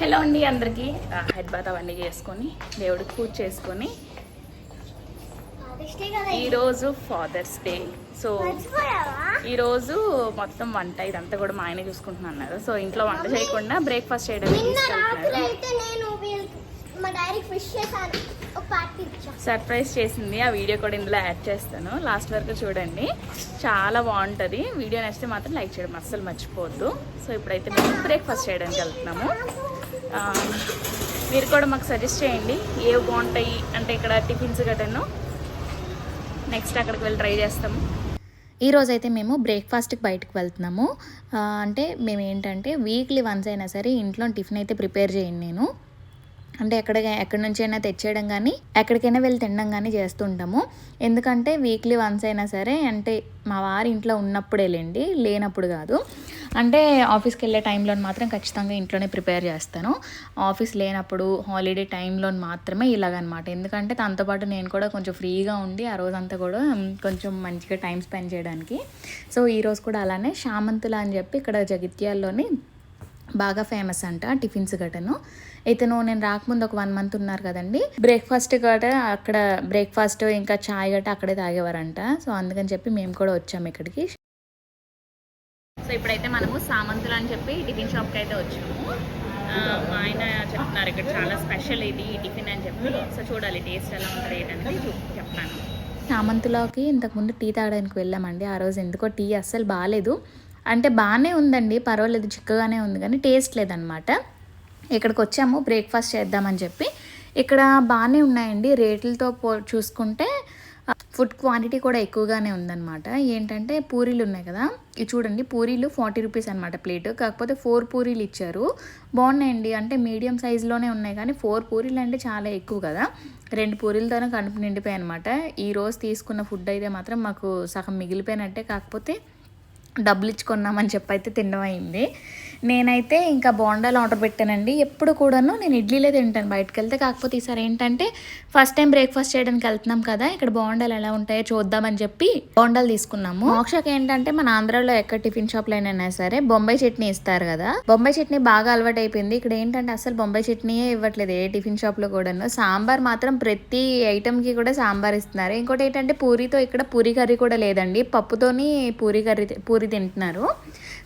Hello అండి అందరికీ. Bath అవన్నీ చేసుకొని దేవుడికి పూజ చేసుకొని. ఈరోజు ఫాదర్స్ డే. సో ఈరోజు మొత్తం వంట ఇదంతా కూడా మా ఆయన చూసుకుంటున్నారు సో ఇంట్లో వంట చేయకుండా బ్రేక్ఫాస్ట్ ఇచ్చా. సర్ప్రైజ్ చేసింది. ఆ వీడియో కూడా ఇందులో యాడ్ చేస్తాను. లాస్ట్ వరకు చూడండి. చాలా బాగుంటుంది. వీడియో నచ్చితే మాత్రం లైక్ చేయడం అస్సలు మర్చిపోవద్దు. సో ఇప్పుడైతే మేము బ్రేక్ఫాస్ట్ చేయడానికి వెళ్తున్నాము. మీరు కూడా మాకు సజెస్ట్ చేయండి. ఏవి బాగుంటాయి అంటే ఇక్కడ టిఫిన్స్ గటను. నెక్స్ట్ అక్కడికి వెళ్ళి ట్రై చేస్తాము. ఈ అయితే మేము బ్రేక్ఫాస్ట్కి బయటకు వెళ్తున్నాము. అంటే మేము ఏంటంటే వీక్లీ వన్స్ అయినా సరే ఇంట్లో టిఫిన్ అయితే ప్రిపేర్ చేయండి నేను. అంటే ఎక్కడ ఎక్కడి నుంచి అయినా తెచ్చేయడం కానీ ఎక్కడికైనా వెళ్ళి తినడం కానీ చేస్తుంటాము. ఎందుకంటే వీక్లీ వన్స్ అయినా సరే అంటే మా వారి ఇంట్లో ఉన్నప్పుడేలేండి లేనప్పుడు కాదు. అంటే ఆఫీస్కి వెళ్ళే టైంలో మాత్రం ఖచ్చితంగా ఇంట్లోనే ప్రిపేర్ చేస్తాను. ఆఫీస్ లేనప్పుడు హాలిడే టైంలో మాత్రమే ఇలాగనమాట. ఎందుకంటే తనతో పాటు నేను కూడా కొంచెం ఫ్రీగా ఉండి ఆ రోజంతా కూడా కొంచెం మంచిగా టైం స్పెండ్ చేయడానికి. సో ఈరోజు కూడా అలానే శామంతుల అని చెప్పి ఇక్కడ జగిత్యాల్లోని బాగా ఫేమస్ అంట టిఫిన్స్ గటను ఇతను నేను రాకముందు ఒక వన్ మంత్ ఉన్నారు కదండి. బ్రేక్ఫాస్ట్ గట అక్కడ బ్రేక్ఫాస్ట్ ఇంకా చాయ్ గట అక్కడే తాగేవారంట. సో అందుకని చెప్పి మేము కూడా వచ్చాము ఇక్కడికి. సో ఇప్పుడైతే మనము సామంతులు అని చెప్పి టిఫిన్ షాప్కి అయితే వచ్చాము. మా ఆయన చెప్తున్నారు ఇక్కడ చాలా స్పెషల్ ఇది టిఫిన్ అని చెప్పి. సో చూడాలి టేస్ట్ ఎలా ఉంటుంది ఏంటనేది చూ చెప్తాను. సామంతులోకి ఇంతకుముందు టీ తాగడానికి వెళ్ళామండి. ఆ రోజు ఎందుకో టీ అస్సలు బాగాలేదు అంటే బాగానే ఉందండి పర్వాలేదు చిక్కగానే ఉంది కానీ టేస్ట్ లేదనమాట. ఇక్కడికి వచ్చాము బ్రేక్ఫాస్ట్ చేద్దామని చెప్పి. ఇక్కడ బాగానే ఉన్నాయండి. రేట్లతో పో చూసుకుంటే ఫుడ్ క్వాంటిటీ కూడా ఎక్కువగానే ఉందన్నమాట. ఏంటంటే పూరీలు ఉన్నాయి కదా. ఇది చూడండి పూరీలు ఫార్టీ రూపీస్ అనమాట ప్లేట్. కాకపోతే ఫోర్ పూరీలు ఇచ్చారు. బాగున్నాయండి. అంటే మీడియం సైజులోనే ఉన్నాయి కానీ ఫోర్ పూరీలు అంటే చాలా ఎక్కువ కదా. రెండు పూరీలతోనే కడుపు నిండిపోయాయి అనమాట ఈ రోజు తీసుకున్న ఫుడ్ అయితే మాత్రం మాకు సగం మిగిలిపోయినట్టే. కాకపోతే డబ్బులు ఇచ్చుకున్నామని చెప్పి అయితే తినడం అయింది. నేనైతే ఇంకా బోండాలు ఆర్డర్ పెట్టానండి. ఎప్పుడు కూడాను నేను ఇడ్లీలే తింటాను బయటకు వెళ్తే కాకపోతే ఈసారి ఏంటంటే ఫస్ట్ టైం బ్రేక్ఫాస్ట్ చేయడానికి వెళ్తున్నాం కదా ఇక్కడ బోండాలు ఎలా ఉంటాయో చూద్దామని చెప్పి బోండాలు తీసుకున్నాము. మోక్షకి ఏంటంటే మన ఆంధ్రాలో ఎక్కడ టిఫిన్ షాప్లో అయినా సరే బొంబాయి చట్నీ ఇస్తారు కదా. బొంబాయి చట్నీ బాగా అలవాటు అయిపోయింది. ఇక్కడ ఏంటంటే అసలు బొంబాయి చట్నీయే ఇవ్వట్లేదు ఏ టిఫిన్ షాప్లో కూడాను. సాంబార్ మాత్రం ప్రతి ఐటమ్కి కూడా సాంబార్ ఇస్తున్నారు. ఇంకోటి ఏంటంటే పూరితో ఇక్కడ పూరి కర్రీ కూడా లేదండి. పప్పుతోని పూరి కర్రీ పూరి తింటున్నారు.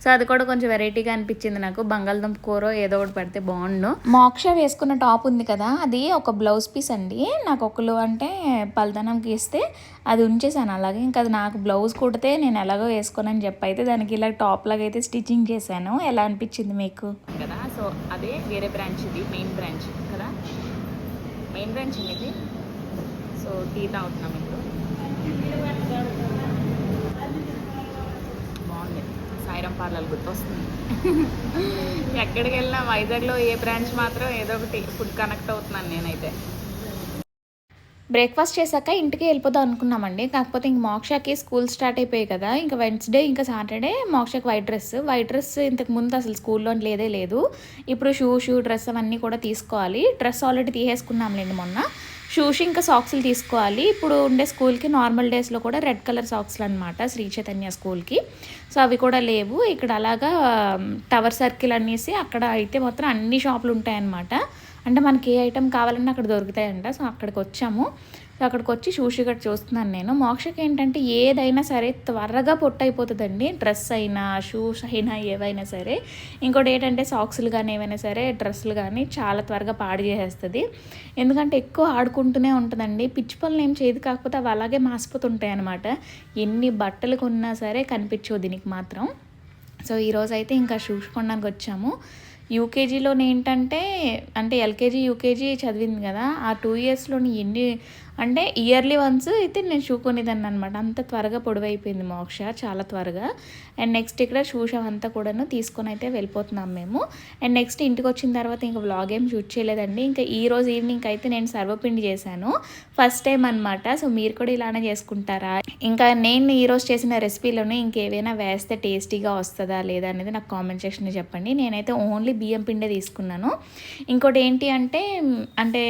సో అది కూడా కొంచెం వెరైటీగా అనిపించింది నాకు. బంగాళదుంప కూర ఏదో ఒకటి పెడితే బాగుండు. మోక్ష వేసుకున్న టాప్ ఉంది కదా అది ఒక బ్లౌజ్ పీస్ అండి. నాకు ఒకళ్ళు అంటే పలదనంకి ఇస్తే అది ఉంచేసాను. అలాగే ఇంకా అది నాకు బ్లౌజ్ కుడితే నేను ఎలాగో వేసుకోనని చెప్పి అయితే దానికి ఇలా టాప్ లాగా అయితే స్టిచ్చింగ్ చేశాను. ఎలా అనిపించింది మీకు? కదా సో అదే వేరే బ్రాంచ్ ఇది మెయిన్ బ్రాంచ్. కదా? మెయిన్ బ్రాంచ్ ఇది? సో టీ తాగుతున్నాం ఇప్పుడు బాగుంది సాయిరం పార్లర్ గుర్తొస్తుంది ఎక్కడికి వెళ్ళినా వైజాగ్లో ఏ బ్రాంచ్ మాత్రం ఏదో ఒకటి ఫుడ్ కనెక్ట్ అవుతున్నాను నేనైతే. బ్రేక్ఫాస్ట్ చేశాక ఇంటికి వెళ్ళిపోదాం అనుకున్నామండి. కాకపోతే ఇంక మోక్షకి స్కూల్ స్టార్ట్ అయిపోయాయి కదా. ఇంకా వెన్స్డే ఇంకా సాటర్డే మోక్షకి వైట్ డ్రెస్. వైట్ డ్రెస్ ఇంతకు ముందు అసలు స్కూల్లో లేదే లేదు. ఇప్పుడు షూ షూ డ్రెస్ అవన్నీ కూడా తీసుకోవాలి. డ్రెస్ ఆల్రెడీ తీసేసుకున్నాంలేండి మొన్న. షూస్ ఇంకా సాక్స్లు తీసుకోవాలి. ఇప్పుడు ఉండే స్కూల్కి నార్మల్ డేస్లో కూడా రెడ్ కలర్ సాక్స్లు అనమాట శ్రీ చైతన్య స్కూల్కి. సో అవి కూడా లేవు. ఇక్కడ అలాగా టవర్ సర్కిల్ అనేసి అక్కడ అయితే మొత్తం అన్ని షాపులు ఉంటాయన్నమాట. అంటే మనకి ఏ ఐటెం కావాలన్నా అక్కడ దొరుకుతాయంట. సో అక్కడికి వచ్చాము సో అక్కడికి వచ్చి షూస్ ఇక్కడ చూస్తున్నాను నేను. మోక్షకి ఏంటంటే ఏదైనా సరే త్వరగా పొట్టు అయిపోతుందండి డ్రెస్ అయినా షూస్ అయినా ఏవైనా సరే. ఇంకోటి ఏంటంటే సాక్స్లు కానీ ఏవైనా సరే డ్రెస్సులు కానీ చాలా త్వరగా పాడు చేసేస్తుంది. ఎందుకంటే ఎక్కువ ఆడుకుంటూనే ఉంటుందండి. పిచ్చి పనులు ఏం చేయదు. కాకపోతే అవి అలాగే మాసిపోతుంటాయి అనమాట ఎన్ని బట్టలు కొన్నా సరే కనిపించవు దీనికి మాత్రం. సో ఈరోజైతే ఇంకా షూస్ కొనడానికి వచ్చాము యూకేజీలోని ఏంటంటే అంటే ఎల్కేజీ యూకేజీ చదివింది కదా ఆ టూ ఇయర్స్లోని ఎన్ని అంటే ఇయర్లీ వన్స్ అయితే నేను షూ కొనేదాన్ని అనమాట అంత త్వరగా పొడవైపోయింది మోక్ష చాలా త్వరగా. అండ్ నెక్స్ట్ ఇక్కడ షూషం అంతా కూడాను తీసుకొని అయితే వెళ్ళిపోతున్నాం మేము. అండ్ నెక్స్ట్ ఇంటికి వచ్చిన తర్వాత ఇంకా వ్లాగ్ ఏం షూట్ చేయలేదండి. ఇంకా ఈ రోజు ఈవినింగ్ అయితే నేను సర్వపిండి చేశాను. ఫస్ట్ టైం అనమాట సో మీరు కూడా ఇలానే చేసుకుంటారా? ఇంకా నేను ఈరోజు చేసిన రెసిపీలోనే ఇంకేవైనా వేస్తే టేస్టీగా వస్తుందా లేదా అనేది నాకు కామెంట్ సెక్షన్లో చెప్పండి. నేనైతే ఓన్లీ బియ్యం పిండే తీసుకున్నాను. ఇంకోటి ఏంటి అంటే అంటే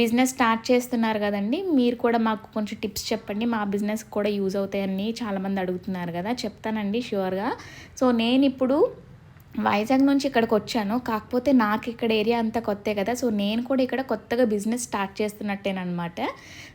బిజినెస్ స్టార్ట్ చేస్తున్నారు కదండి. మీరు కూడా మాకు కొంచెం టిప్స్ చెప్పండి. మా బిజినెస్ కూడా యూజ్ అవుతాయని చాలామంది అడుగుతున్నారు కదా. చెప్తానండి ష్యూర్గా. సో నేను ఇప్పుడు వైజాగ్ నుంచి ఇక్కడికి వచ్చాను. కాకపోతే నాకు ఇక్కడ ఏరియా అంతా కొత్తే కదా సో నేను కూడా ఇక్కడ కొత్తగా బిజినెస్ స్టార్ట్ చేస్తున్నట్టేనమాట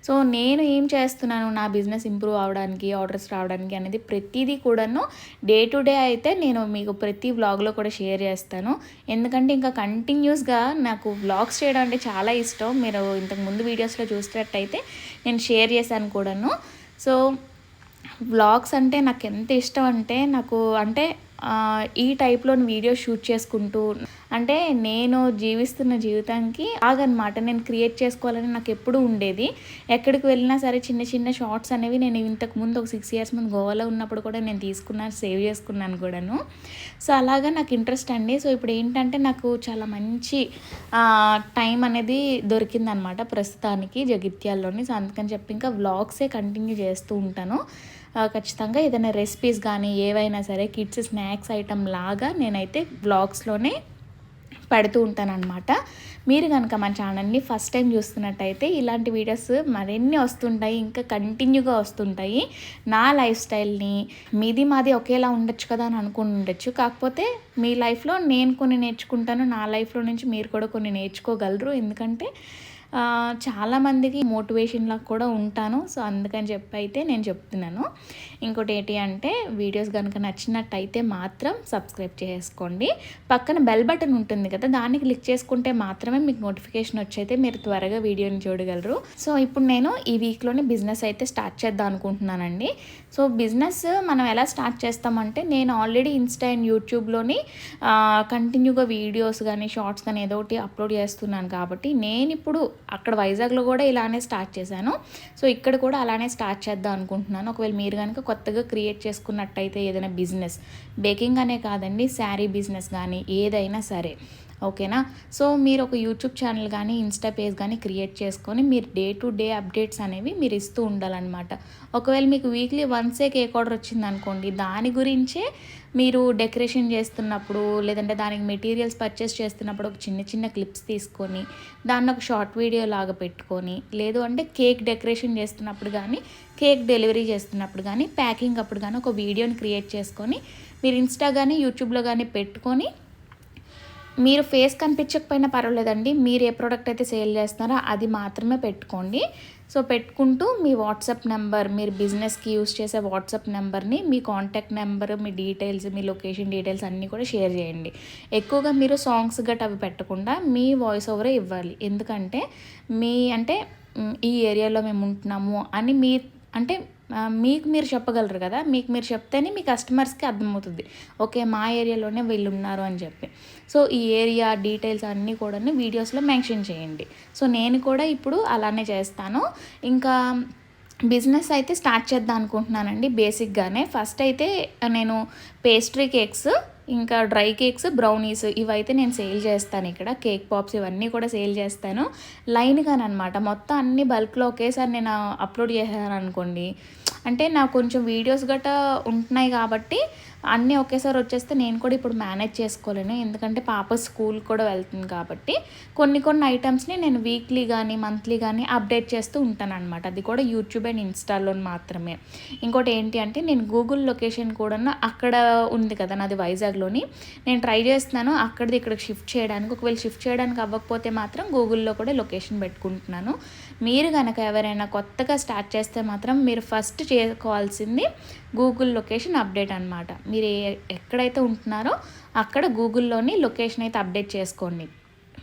సో నేను ఏం చేస్తున్నాను నా బిజినెస్ ఇంప్రూవ్ అవడానికి ఆర్డర్స్ రావడానికి అనేది ప్రతిదీ కూడాను డే టు డే అయితే నేను మీకు ప్రతి వ్లాగ్లో కూడా షేర్ చేస్తాను. ఎందుకంటే ఇంకా కంటిన్యూస్గా నాకు వ్లాగ్స్ చేయడం అంటే చాలా ఇష్టం. మీరు ఇంతకు ముందు వీడియోస్లో చూసినట్టయితే నేను షేర్ చేశాను కూడాను. సో వ్లాగ్స్ అంటే నాకు ఎంత ఇష్టం అంటే నాకు అంటే ఈ టైప్లోని వీడియో షూట్ చేసుకుంటూ అంటే నేను జీవిస్తున్న జీవితానికి ఆగనమాట నేను క్రియేట్ చేసుకోవాలని నాకు ఎప్పుడూ ఉండేది. ఎక్కడికి వెళ్ళినా సరే చిన్న చిన్న షార్ట్స్ అనేవి నేను ఇంతకు ముందు ఒక సిక్స్ ఇయర్స్ ముందు గోవాలో ఉన్నప్పుడు కూడా నేను తీసుకున్నాను సేవ్ చేసుకున్నాను కూడాను. సో అలాగా నాకు ఇంట్రెస్ట్ అండి. సో ఇప్పుడు ఏంటంటే నాకు చాలా మంచి టైం అనేది దొరికిందనమాట ప్రస్తుతానికి జగిత్యాల్లోని. సో అందుకని చెప్పి ఇంకా వ్లాగ్సే కంటిన్యూ చేస్తూ ఉంటాను. ఖచ్చితంగా ఏదైనా రెసిపీస్ కానీ ఏవైనా సరే కిడ్స్ స్నాక్స్ ఐటమ్ లాగా నేనైతే వ్లాగ్స్లోనే పెడుతూ ఉంటానన్నమాట. మీరు కనుక మన ఛానల్ని ఫస్ట్ టైం చూస్తున్నట్టయితే ఇలాంటి వీడియోస్ మరిన్ని వస్తుంటాయి ఇంకా కంటిన్యూగా వస్తుంటాయి. నా లైఫ్ స్టైల్ని మీది మాది ఒకేలా ఉండొచ్చు కదా అని అనుకుని ఉండొచ్చు. కాకపోతే మీ లైఫ్లో నేను కొన్ని నేర్చుకుంటాను నా లైఫ్లో నుంచి మీరు కూడా కొన్ని నేర్చుకోగలరు. ఎందుకంటే చాలామందికి మోటివేషన్లా కూడా ఉంటాను. సో అందుకని చెప్పి అయితే నేను చెప్తున్నాను. ఇంకోటి ఏంటి అంటే వీడియోస్ కనుక నచ్చినట్టయితే మాత్రం సబ్స్క్రైబ్ చేసుకోండి. పక్కన బెల్ బటన్ ఉంటుంది కదా దాన్ని క్లిక్ చేసుకుంటే మాత్రమే మీకు నోటిఫికేషన్ వచ్చైతే మీరు త్వరగా వీడియోని చూడగలరు. సో ఇప్పుడు నేను ఈ వీక్లోనే బిజినెస్ అయితే స్టార్ట్ చేద్దాం అనుకుంటున్నానండి. సో బిజినెస్ మనం ఎలా స్టార్ట్ చేస్తామంటే నేను ఆల్రెడీ ఇన్స్టా అండ్ యూట్యూబ్లోని కంటిన్యూగా వీడియోస్ కానీ షార్ట్స్ కానీ ఏదో ఒకటి అప్లోడ్ చేస్తున్నాను కాబట్టి నేను ఇప్పుడు అక్కడ వైజాగ్లో కూడా ఇలానే స్టార్ట్ చేశాను. సో ఇక్కడ కూడా అలానే స్టార్ట్ చేద్దాం అనుకుంటున్నాను. ఒకవేళ మీరు కనుక కొత్తగా క్రియేట్ చేసుకున్నట్టయితే ఏదైనా బిజినెస్ బేకింగ్ అనే కాదండి శారీ బిజినెస్ కానీ ఏదైనా సరే. ఓకేనా? సో మీరు ఒక యూట్యూబ్ ఛానల్ కానీ ఇన్స్టా పేజ్ కానీ క్రియేట్ చేసుకొని మీరు డే టు డే అప్డేట్స్ అనేవి మీరు ఇస్తూ ఉండాలన్నమాట. ఒకవేళ మీకు వీక్లీ వన్సే కేక్ ఆర్డర్ వచ్చింది అనుకోండి దాని గురించే మీరు డెకరేషన్ చేస్తున్నప్పుడు లేదంటే దానికి మెటీరియల్స్ పర్చేస్ చేస్తున్నప్పుడు ఒక చిన్న చిన్న క్లిప్స్ తీసుకొని దాన్ని ఒక షార్ట్ వీడియో లాగా పెట్టుకొని లేదు అంటే కేక్ డెకరేషన్ చేస్తున్నప్పుడు కానీ కేక్ డెలివరీ చేస్తున్నప్పుడు కానీ ప్యాకింగ్ అప్పుడు కానీ ఒక వీడియోని క్రియేట్ చేసుకొని మీరు ఇన్స్టా కానీ యూట్యూబ్లో కానీ పెట్టుకొని మీరు ఫేస్ కనిపించకపోయినా పర్వాలేదండి. మీరు ఏ ప్రోడక్ట్ అయితే సేల్ చేస్తున్నారో అది మాత్రమే పెట్టుకోండి. సో పెట్టుకుంటూ మీ వాట్సాప్ నెంబర్ మీరు బిజినెస్కి యూస్ చేసే వాట్సాప్ నెంబర్ని మీ కాంటాక్ట్ నెంబర్ మీ డీటెయిల్స్ మీ లొకేషన్ డీటెయిల్స్ అన్నీ కూడా షేర్ చేయండి. ఎక్కువగా మీరు సాంగ్స్ గట్ అవి పెట్టకుండా మీ వాయిస్ ఓవరే ఇవ్వాలి. ఎందుకంటే మీ అంటే ఈ ఏరియాలో మేము ఉంటున్నాము అని మీ అంటే మీకు మీరు చెప్పగలరు కదా? మీకు మీరు చెప్తేనే మీ కస్టమర్స్కి అర్థమవుతుంది. ఓకే మా ఏరియాలోనే వీళ్ళు ఉన్నారు అని చెప్పి. సో ఈ ఏరియా డీటెయిల్స్ అన్నీ కూడా వీడియోస్లో మెన్షన్ చేయండి. సో నేను కూడా ఇప్పుడు అలానే చేస్తాను. ఇంకా బిజినెస్ అయితే స్టార్ట్ చేద్దాం అనుకుంటున్నానండి బేసిక్గానే. ఫస్ట్ అయితే నేను పేస్ట్రీ కేక్స్ ఇంకా డ్రై కేక్స్ బ్రౌనీస్ ఇవైతే నేను సేల్ చేస్తాను ఇక్కడ. కేక్ పాప్స్ ఇవన్నీ కూడా సేల్ చేస్తాను. లైన్గానమాట మొత్తం అన్ని బల్క్లో ఒకేసారి నేను అప్లోడ్ చేశాను అనుకోండి అంటే నాకు కొంచెం వీడియోస్ గట్రా ఉంటున్నాయి కాబట్టి అన్నీ ఒకేసారి వచ్చేస్తే నేను కూడా ఇప్పుడు మేనేజ్ చేసుకోలేను. ఎందుకంటే పాప స్కూల్ కూడా వెళ్తుంది కాబట్టి కొన్ని కొన్ని ఐటమ్స్ని నేను వీక్లీ కానీ మంత్లీ కానీ అప్డేట్ చేస్తూ ఉంటాను అనమాట అది కూడా యూట్యూబ్ అండ్ ఇన్స్టాలో మాత్రమే. ఇంకోటి ఏంటి అంటే నేను గూగుల్ లొకేషన్ కూడా అక్కడ ఉంది కదా నాది వైజాగ్లోని. నేను ట్రై చేస్తున్నాను అక్కడిది ఇక్కడికి షిఫ్ట్ చేయడానికి. ఒకవేళ షిఫ్ట్ చేయడానికి అవ్వకపోతే మాత్రం గూగుల్లో కూడా లొకేషన్ పెట్టుకుంటున్నాను. మీరు కనుక ఎవరైనా కొత్తగా స్టార్ట్ చేస్తే మాత్రం మీరు ఫస్ట్ చేసుకోవాల్సింది గూగుల్ లొకేషన్ అప్డేట్ అనమాట మీరు ఏ- ఎక్కడైతే ఉంటున్నారో అక్కడ గూగుల్లోని లొకేషన్ అయితే అప్డేట్ చేసుకోండి.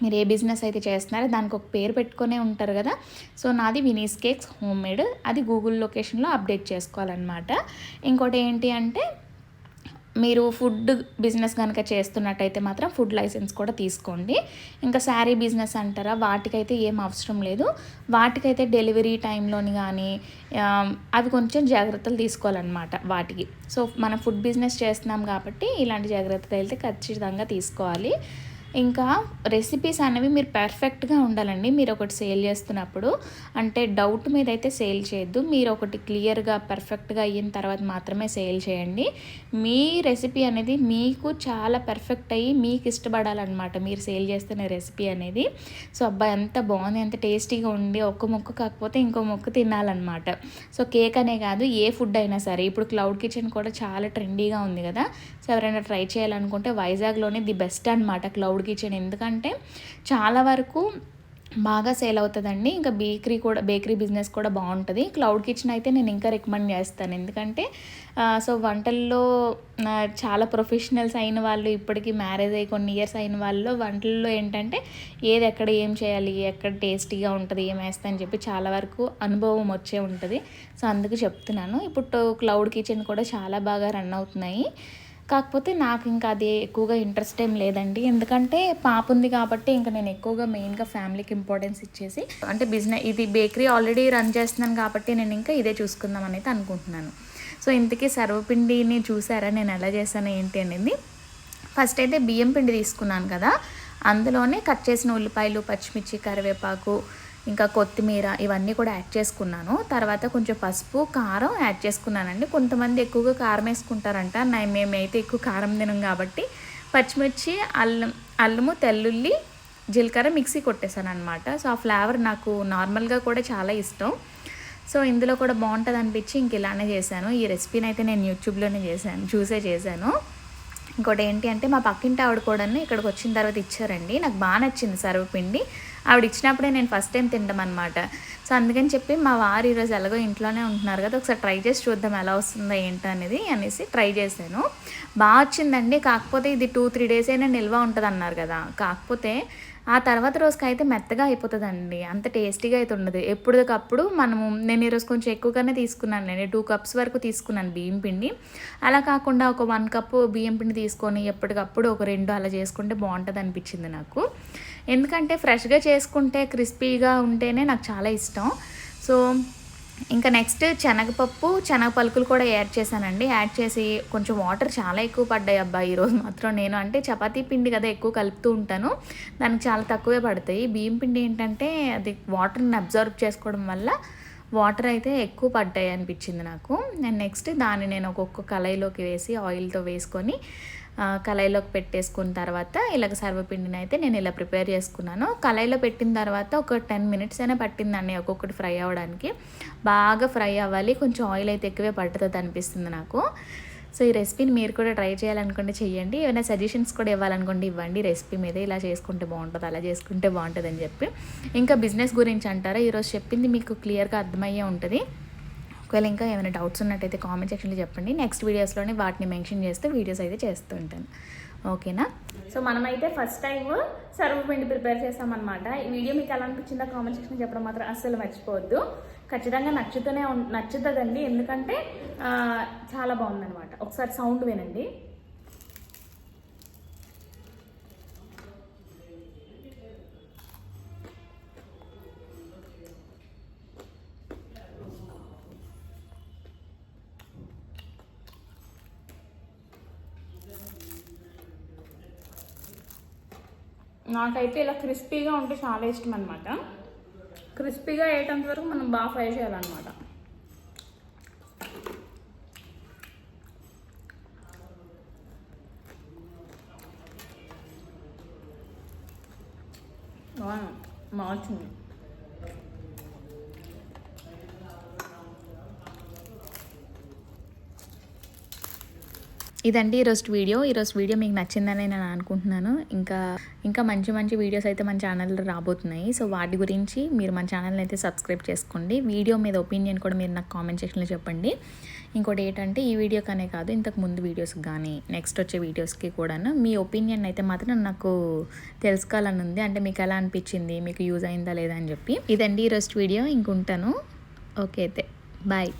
మీరు ఏ బిజినెస్ అయితే చేస్తున్నారో దానికి ఒక పేరు పెట్టుకునే ఉంటారు కదా. సో నాది వినీస్ కేక్స్ హోమ్ మేడ్. అది గూగుల్ లొకేషన్లో అప్డేట్ చేసుకోవాలన్నమాట. ఇంకోటి ఏంటి అంటే మీరు ఫుడ్ బిజినెస్ కనుక చేస్తున్నట్టయితే మాత్రం ఫుడ్ లైసెన్స్ కూడా తీసుకోండి. ఇంకా శారీ బిజినెస్ అంటారా? వాటికైతే ఏం అవసరం లేదు. వాటికైతే డెలివరీ టైంలోని కానీ అవి కొంచెం జాగ్రత్తలు తీసుకోవాలన్నమాట వాటికి. సో మనం ఫుడ్ బిజినెస్ చేస్తున్నాం కాబట్టి ఇలాంటి జాగ్రత్తలు అయితే ఖచ్చితంగా తీసుకోవాలి. ఇంకా రెసిపీస్ అనేవి మీరు పర్ఫెక్ట్గా ఉండాలండి. మీరు ఒకటి సేల్ చేస్తున్నప్పుడు. అంటే డౌట్ మీద అయితే సేల్ చేయొద్దు. మీరు ఒకటి క్లియర్గా పర్ఫెక్ట్గా అయిన తర్వాత మాత్రమే సేల్ చేయండి. మీ రెసిపీ అనేది మీకు చాలా పర్ఫెక్ట్ అయ్యి మీకు ఇష్టపడాలన్నమాట. మీరు సేల్ చేస్తున్న రెసిపీ అనేది. సో అబ్బాయి ఎంత బాగుంది ఎంత టేస్టీగా ఉండి ఒక్క ముక్క కాకపోతే ఇంకో ముక్క తినాలన్నమాట. సో కేక్ అనే కాదు ఏ ఫుడ్ అయినా సరే. ఇప్పుడు క్లౌడ్ కిచెన్ కూడా చాలా ట్రెండీగా ఉంది కదా. ఎవరైనా ట్రై చేయాలనుకుంటే వైజాగ్లోనే ది బెస్ట్ అనమాట క్లౌడ్ కిచెన్. ఎందుకంటే చాలా వరకు బాగా సేల్ అవుతుందండి. ఇంకా బేకరీ కూడా బేకరీ బిజినెస్ కూడా బాగుంటుంది. క్లౌడ్ కిచెన్ అయితే నేను ఇంకా రికమెండ్ చేస్తాను. ఎందుకంటే సో వంటల్లో చాలా ప్రొఫెషనల్స్ అయిన వాళ్ళు ఇప్పటికీ మ్యారేజ్ అయ్యి కొన్ని ఇయర్స్ అయిన వాళ్ళు వంటల్లో ఏంటంటే ఏది ఎక్కడ ఏం చేయాలి ఎక్కడ టేస్టీగా ఉంటుంది ఏం వేస్తా అని చెప్పి చాలా వరకు అనుభవం వచ్చే ఉంటుంది. సో అందుకు చెప్తున్నాను. ఇప్పుడు క్లౌడ్ కిచెన్ కూడా చాలా బాగా రన్ అవుతున్నాయి. కాకపోతే నాకు ఇంకా అది ఎక్కువగా ఇంట్రెస్ట్ ఏం లేదండి. ఎందుకంటే పాప ఉంది కాబట్టి ఇంకా నేను ఎక్కువగా మెయిన్గా ఫ్యామిలీకి ఇంపార్టెన్స్ ఇచ్చేసి అంటే బిజినెస్ ఇది బేకరీ ఆల్రెడీ రన్ చేస్తున్నాను కాబట్టి నేను ఇంకా ఇదే చూసుకుందాం అనేది అయితే అనుకుంటున్నాను. సో ఇంతకీ సర్వపిండిని చూసారా? నేను ఎలా చేశాను ఏంటి అనేది. ఫస్ట్ అయితే బియ్యం పిండి తీసుకున్నాను కదా. అందులోనే కట్ చేసిన ఉల్లిపాయలు పచ్చిమిర్చి కరివేపాకు ఇంకా కొత్తిమీర ఇవన్నీ కూడా యాడ్ చేసుకున్నాను. తర్వాత కొంచెం పసుపు కారం యాడ్ చేసుకున్నానండి. కొంతమంది ఎక్కువగా కారం వేసుకుంటారంట. మేమైతే ఎక్కువ కారం తినం కాబట్టి పచ్చిమిర్చి అల్లం అల్లము తెల్లుల్లి జీలకర్ర మిక్సీ కొట్టేశాను అనమాట సో ఆ ఫ్లేవర్ నాకు నార్మల్గా కూడా చాలా ఇష్టం. సో ఇందులో కూడా బాగుంటుంది అనిపించి ఇంక ఇలానే చేశాను. ఈ రెసిపీని అయితే నేను యూట్యూబ్లోనే చేశాను చూసే చేశాను. ఇంకోటి ఏంటి అంటే మా పక్కింటి ఆవిడ కూడా ఇక్కడికి వచ్చిన తర్వాత ఇచ్చారండి. నాకు బాగా నచ్చింది సర్వపిండి. ఆవిడ ఇచ్చినప్పుడే నేను ఫస్ట్ టైం తినడం అనమాట సో అందుకని చెప్పి మా వారు ఈరోజు ఎలాగో ఇంట్లోనే ఉంటున్నారు కదా ఒకసారి ట్రై చేసి చూద్దాం ఎలా వస్తుందో ఏంటో అనేది అనేసి ట్రై చేశాను. బాగా వచ్చిందండి కాకపోతే ఇది టూ త్రీ డేస్ అయినా నిల్వ ఉంటుంది అన్నారు కదా. కాకపోతే ఆ తర్వాత రోజుకి అయితే మెత్తగా అయిపోతుందండి అంత టేస్టీగా అయితే ఉండదు. ఎప్పటికప్పుడు మనము నేను ఈరోజు కొంచెం ఎక్కువగానే తీసుకున్నాను నేను టూ కప్స్ వరకు తీసుకున్నాను బియ్యం పిండి. అలా కాకుండా ఒక వన్ కప్పు బియ్యం పిండి తీసుకొని ఎప్పటికప్పుడు ఒక రెండు అలా చేసుకుంటే బాగుంటుంది అనిపించింది నాకు. ఎందుకంటే ఫ్రెష్గా చేసుకుంటే క్రిస్పీగా ఉంటేనే నాకు చాలా ఇష్టం. సో ఇంకా నెక్స్ట్ శనగపప్పు శనగ పలుకులు కూడా యాడ్ చేశానండి. యాడ్ చేసి కొంచెం వాటర్ చాలా ఎక్కువ పడ్డాయి అబ్బా ఈరోజు మాత్రం నేను. అంటే చపాతీ పిండి కదా ఎక్కువ కలుపుతూ ఉంటాను. దానికి చాలా తక్కువే పడతాయి. బియ్యం పిండి ఏంటంటే అది వాటర్ని అబ్జర్వ్ చేసుకోవడం వల్ల వాటర్ అయితే ఎక్కువ పడ్డాయి అనిపించింది నాకు. నేను నెక్స్ట్ దాన్ని నేను ఒక్కొక్క కళాయిలోకి వేసి ఆయిల్తో వేసుకొని కళాయిలోకి పెట్టేసుకున్న తర్వాత ఇలాగ సర్వపిండిని అయితే నేను ఇలా ప్రిపేర్ చేసుకున్నాను. కళాయిలో పెట్టిన తర్వాత ఒక టెన్ మినిట్స్ అయినా పట్టిందండి ఒక్కొక్కటి ఫ్రై అవ్వడానికి. బాగా ఫ్రై అవ్వాలి. కొంచెం ఆయిల్ అయితే ఎక్కువే పడుతుంది అనిపిస్తుంది నాకు. సో ఈ రెసిపీని మీరు కూడా ట్రై చేయాలనుకుంటే చేయండి ఏమైనా సజెషన్స్ కూడా ఇవ్వాలనుకోండి ఇవ్వండి. రెసిపీ మీద ఇలా చేసుకుంటే బాగుంటుంది అలా చేసుకుంటే బాగుంటుంది అని చెప్పి. ఇంకా బిజినెస్ గురించి అంటారా? ఈరోజు చెప్పింది మీకు క్లియర్గా అర్థమయ్యే ఉంటుంది. ఒకవేళ ఇంకా ఏమైనా డౌట్స్ ఉన్నట్టయితే కామెంట్ సెక్షన్లో చెప్పండి. నెక్స్ట్ వీడియోస్లోనే వాటిని మెన్షన్ చేస్తూ వీడియోస్ అయితే చేస్తూ ఉంటాను. ఓకేనా సో మనమైతే ఫస్ట్ టైం సర్వపిండి ప్రిపేర్ చేస్తామన్నమాట ఈ వీడియో మీకు ఎలా అనిపించిందో కామెంట్ సెక్షన్ చెప్పడం మాత్రం అస్సలు మర్చిపోవద్దు. ఖచ్చితంగా నచ్చుతూనే ఉం- నచ్చుతుందండి. ఎందుకంటే చాలా బాగుందనమాట ఒకసారి సౌండ్ వినండి. నాకైతే ఇలా క్రిస్పీగా ఉంటే చాలా ఇష్టం అనమాట క్రిస్పీగా అయ్యేటంత వరకు మనం బాగా ఫ్రై చేయాలన్నమాట. మార్చింది ఇదండి ఈరోజు వీడియో. ఈరోజు వీడియో మీకు నచ్చిందని నేను అనుకుంటున్నాను. ఇంకా ఇంకా మంచి మంచి వీడియోస్ అయితే మన ఛానల్లో రాబోతున్నాయి. సో వాటి గురించి మీరు మన ఛానల్ని అయితే సబ్స్క్రైబ్ చేసుకోండి. వీడియో మీద ఒపీనియన్ కూడా మీరు నాకు కామెంట్ సెక్షన్లో చెప్పండి. ఇంకోటి ఏంటంటే ఈ వీడియోకనే కాదు ఇంతకు ముందు వీడియోస్కి కానీ నెక్స్ట్ వచ్చే వీడియోస్కి కూడాను మీ ఒపీనియన్ అయితే మాత్రం నాకు తెలుసుకోవాలని ఉంది అంటే మీకు ఎలా అనిపించింది మీకు యూజ్ అయిందా లేదా అని చెప్పి. ఇదండి ఈరోజు వీడియో. ఇంకుంటాను. ఓకే అయితే బాయ్.